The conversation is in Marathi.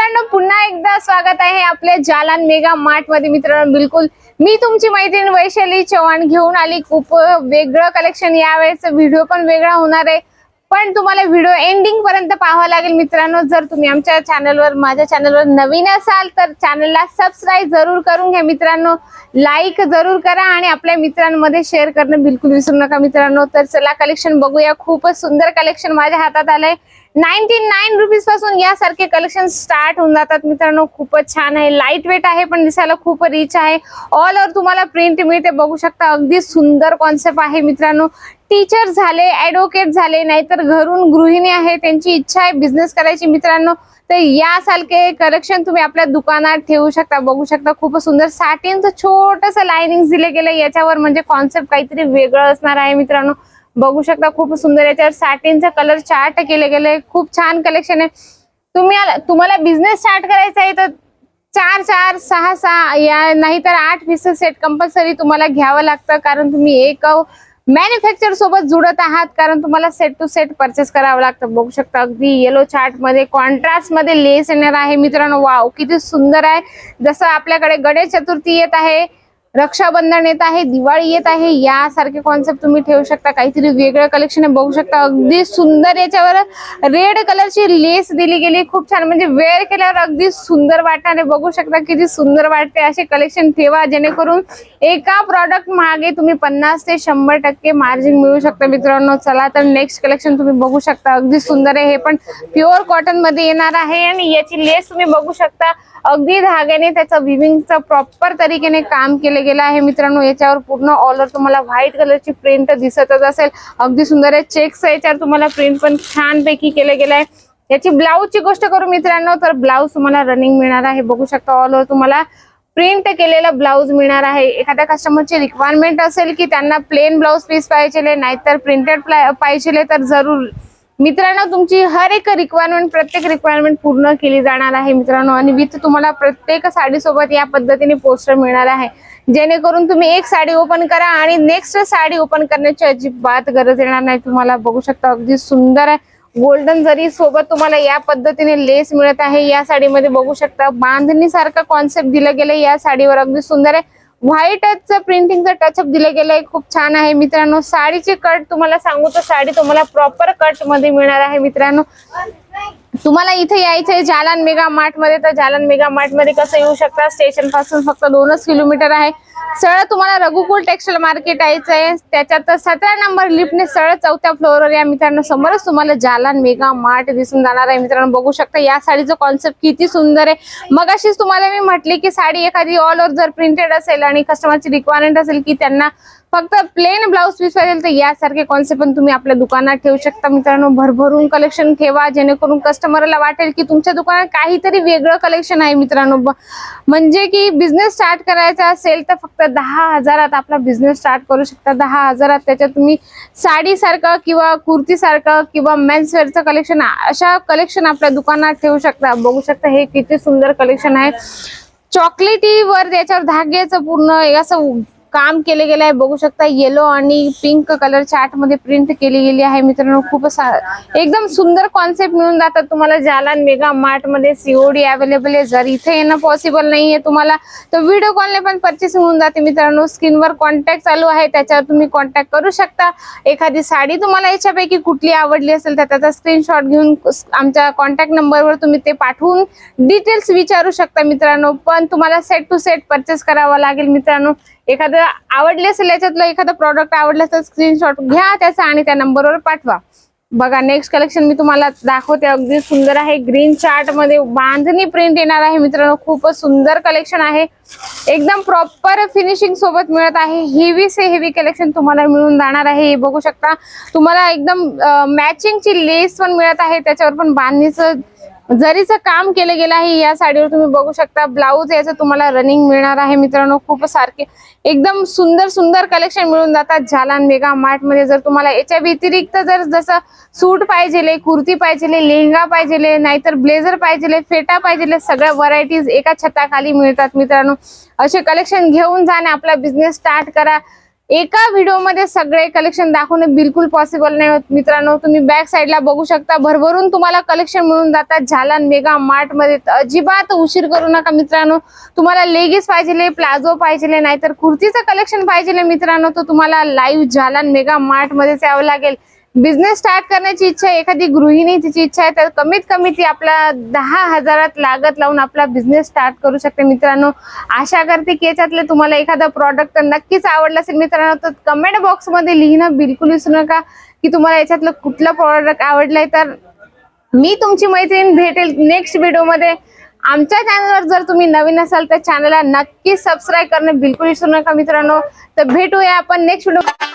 मित्रांनो पुन्हा एकदा स्वागत आहे आपल्या जालान मेगा मार्टमध्ये. मित्रांनो बिलकुल मी तुमची मैत्रीण वैशाली चव्हाण घेऊन आली. खूप वेगळं कलेक्शन यावेळेस व्हिडिओ पण वेगळा होणार आहे. पण तुम्हाला व्हिडिओ एंडिंग पर्यंत पाहावा लागेल. मित्रांनो जर तुम्ही आमच्या चॅनलवर माझ्या चॅनलवर नवीन असाल तर चॅनलला सबस्क्राईब जरूर करून घ्या. मित्रांनो लाईक जरूर करा आणि आपल्या मित्रांमध्ये शेअर करणं बिलकुल विसरू नका. मित्रांनो तर चला कलेक्शन बघूया. खूपच सुंदर कलेक्शन माझ्या हातात आलंय. नाईन्टी नाईन रुपीजपासून यासारखे कलेक्शन स्टार्ट होऊन जातात. मित्रांनो खूपच छान आहे. लाइट वेट आहे पण दिसायला खूप रिच आहे. ऑल ओव्हर तुम्हाला प्रिंट मिळते. बघू शकता अगदी सुंदर कॉन्सेप्ट आहे मित्रांनो. टीचर झाले ऍडव्होकेट झाले नाहीतर घरून गृहिणी आहे त्यांची इच्छा आहे बिझनेस करायची मित्रांनो. तर यासारखे कलेक्शन तुम्ही आपल्या दुकानात ठेवू शकता बघू शकता. खूप सुंदर साठींचं छोटस लायनिंग दिले गेलं याच्यावर म्हणजे कॉन्सेप्ट काहीतरी वेगळं असणार आहे मित्रांनो. बघू शकता खूप सुंदर याच्यावर साठींचा कलर चार्ट केले गेले. खूप छान कलेक्शन आहे. तुम्ही तुम्हाला बिझनेस स्टार्ट करायचा आहे तर चार चार सहा सहा या नाहीतर आठ पीसेस सेट कंपल्सरी तुम्हाला घ्यावं लागतं. कारण तुम्ही एक मॅन्युफॅक्चर सोबत जुडत आहात. कारण तुम्हाला सेट टू सेट परचेस करावं लागतं. बघू शकता अगदी येलो चार्टमध्ये कॉन्ट्रास्टमध्ये लेस येणार आहे. मित्रांनो वाव किती सुंदर आहे. जसं आपल्याकडे गणेश चतुर्थी येत आहे रक्षाबंधन येत आहे दिवाळी येत आहे यासारखे कॉन्सेप्ट तुम्ही ठेवू शकता. काहीतरी वेगळं कलेक्शन आहे बघू शकता. अगदी सुंदर याच्यावर रेड कलरची लेस दिली गेली. खूप छान. म्हणजे वेअर केल्यावर अगदी सुंदर वाटणार बघू शकता किती सुंदर वाटते असे कलेक्शन ठेवा. जेणेकरून एका प्रॉडक्ट मागे तुम्ही पन्नास ते शंभर टक्के मार्जिन मिळू शकता मित्रांनो. चला तर नेक्स्ट कलेक्शन तुम्ही बघू शकता. अगदी सुंदर आहे. हे पण प्युअर कॉटनमध्ये येणार आहे. आणि याची लेस तुम्ही बघू शकता. अगदी धाग्याने त्याचं विविंगचं प्रॉपर तरीकेने काम केलं गेलं आहे मित्रांनो. याच्यावर पूर्ण ऑल तुम्हाला व्हाईट कलरची प्रिंट दिसतच असेल. अगदी सुंदर आहे. चेक्स याच्यावर तुम्हाला प्रिंट पण छानपैकी केलं गेलं आहे. याची ब्लाऊजची गोष्ट करू मित्रांनो तर ब्लाऊज तुम्हाला रनिंग मिळणार आहे. बघू शकता ऑल ओव्हर तुम्हाला प्रिंट केलेला ब्लाऊज मिळणार आहे. एखाद्या कस्टमरची रिक्वायरमेंट असेल की त्यांना प्लेन ब्लाऊज पीस पाहिजे नाहीतर प्रिंटेड पाहिजे तर जरूर. मित्रांनो तुमची हर एक रिक्वायरमेंट प्रत्येक रिक्वायरमेंट पूर्ण केली जाणार आहे मित्रांनो. आणि विथ तुम्हाला प्रत्येक साडीसोबत या पद्धतीने पोस्टर मिळणार आहे. जेणेकरून तुम्ही एक साडी ओपन करा आणि नेक्स्ट साडी ओपन करण्याची अजिबात गरज येणार नाही. तुम्हाला बघू शकता अगदी सुंदर आहे. गोल्डन जरी सोबत तुम्हाला या पद्धतीने लेस मिळत आहे या साडीमध्ये बघू शकता बांधणी सारखा कॉन्सेप्ट दिलं गेलं या साडीवर अगदी सुंदर आहे. व्हाईटच प्रिंटिंगचं टचअप दिलं गेलंय खूप छान आहे. मित्रांनो साडीचे कट तुम्हाला सांगू तर साडी तुम्हाला प्रॉपर कटमध्ये मिळणार आहे मित्रांनो. तुम्हाला इथे यायचं आहे जालन मेगा मार्टमध्ये. तर जालन मेगा मार्टमध्ये कसं येऊ शकता? स्टेशनपासून फक्त दोनच किलोमीटर आहे. सरळ तुम्हाला रघुकुल टेक्सटाईल मार्केट यायचं आहे त्याच्यात सतरा नंबर लिफ्टने सरळ चौथ्या फ्लोअरवर या मित्रांनो. समोरच तुम्हाला जालन मेगा मार्ट दिसून जाणार आहे. मित्रांनो बघू शकता या साडीचं कॉन्सेप्ट किती सुंदर आहे. मग अशीच तुम्हाला मी म्हटली की साडी एखादी ऑल ओव्हर जर प्रिंटेड असेल आणि कस्टमरची रिक्वायरमेंट असेल की त्यांना फक्त प्लेन ब्लाऊज पीस पाहिजे तर यासारखे कॉन्सेप्ट पण तुम्ही आपल्या दुकानात ठेवू शकता. मित्रांनो भरभरून कलेक्शन ठेवा जेणेकरून कस्टमरला वाटेल की तुमच्या दुकानात काहीतरी वेगळं कलेक्शन आहे मित्रांनो. म्हणजे की बिझनेस स्टार्ट करायचा असेल तर फक्त दहा हजारात आपला बिझनेस स्टार्ट करू शकता. दहा हजारात त्याच्यात तुम्ही साडीसारखं किंवा कुर्तीसारखं किंवा मेन्सवेअरचं कलेक्शन अशा कलेक्शन आपल्या दुकानात ठेवू शकता. बघू शकता हे किती सुंदर कलेक्शन आहे. चॉकलेटी वर त्याच्यावर धाग्याचं पूर्ण असं काम केले गेले आहे. बघू शकता येलो आणि पिंक कलर चार्टमध्ये प्रिंट केली गेली आहे. मित्रांनो खूप एकदम सुंदर कॉन्सेप्ट मिळून जातात तुम्हाला. जालान मेगा मार्टमध्ये सीओडी अवेलेबल आहे. जर इथे येणं पॉसिबल नाहीये तुम्हाला तर व्हिडिओ कॉलने पण परचेस होऊन जाते. मित्रांनो स्क्रीनवर कॉन्टॅक्ट चालू आहे. त्याच्यावर तुम्ही कॉन्टॅक्ट करू शकता. एखादी साडी तुम्हाला याच्यापैकी कुठली आवडली असेल तर त्याचा स्क्रीनशॉट घेऊन आमच्या कॉन्टॅक्ट नंबरवर तुम्ही ते पाठवून डिटेल्स विचारू शकता मित्रांनो. पण तुम्हाला सेट टू सेट परचेस करावा लागेल मित्रांनो. एखादं आवडले असेल याच्यातलं एखादं प्रॉडक्ट आवडलं तर स्क्रीनशॉट घ्या त्याचा आणि त्या नंबरवर पाठवा. बघा नेक्स्ट कलेक्शन मी तुम्हाला दाखवते. अगदी सुंदर आहे. ग्रीन चार्टमध्ये बांधणी प्रिंट येणार आहे. मित्रांनो खूपच सुंदर कलेक्शन आहे. एकदम प्रॉपर फिनिशिंग सोबत मिळत आहे. हेवी से हेवी कलेक्शन तुम्हाला मिळून जाणार आहे. हे बघू शकता. तुम्हाला एकदम मॅचिंगची लेस पण मिळत आहे. त्याच्यावर पण बांधणीचं जरीचं काम केलं गेलं आहे या साडीवर तुम्ही बघू शकता. ब्लाऊज याचं तुम्हाला रनिंग मिळणार आहे मित्रांनो. खूप सारखे एकदम सुंदर सुंदर कलेक्शन मिळून जातात. झालान मेगा मार्टमध्ये जर तुम्हाला याच्या व्यतिरिक्त जर जसं सूट पाहिजे कुर्ती पाहिजे लेहंगा पाहिजे नाहीतर ब्लेझर पाहिजे फेटा पाहिजे सगळ्या व्हरायटीज एका छताखाली मिळतात मित्रांनो. असे कलेक्शन घेऊन जाणे आपला बिझनेस स्टार्ट करा. एका व्हिडिओमध्ये सगळे कलेक्शन दाखवणे बिलकुल पॉसिबल नाही होत. मित्रांनो तुम्ही बॅक साईडला बघू शकता. भरभरून तुम्हाला कलेक्शन मिळून जातात. झालान मेगा मार्टमध्ये. तर अजिबात उशीर करू नका मित्रांनो. तुम्हाला लेगीस पाहिजे प्लाझो पाहिजे नाहीतर कुर्तीचं कलेक्शन पाहिजे मित्रांनो. तर तुम्हाला लाईव्ह झालान मेगा मार्ट मध्येच यावं लागेल. बिझनेस स्टार्ट करण्याची इच्छा आहे. एखादी गृहिणी तिची इच्छा आहे तर कमीत कमी ती आपला दहा हजारात लागत लावून आपला बिझनेस स्टार्ट करू शकते. मित्रांनो आशा करते की याच्यातले तुम्हाला एखादा प्रॉडक्ट तर नक्कीच आवडलं असेल. मित्रांनो तर कमेंट बॉक्समध्ये लिहिणं बिलकुल विसरू नका. की तुम्हाला याच्यातलं कुठलं प्रॉडक्ट आवडलंय तर मी तुमची मैत्रीण भेटेल नेक्स्ट व्हिडिओमध्ये आमच्या चॅनलवर जर तुम्ही नवीन असाल तर चॅनलला नक्की सबस्क्राईब करणं बिलकुल विसरू नका मित्रांनो. तर भेटूया आपण नेक्स्ट व्हिडिओ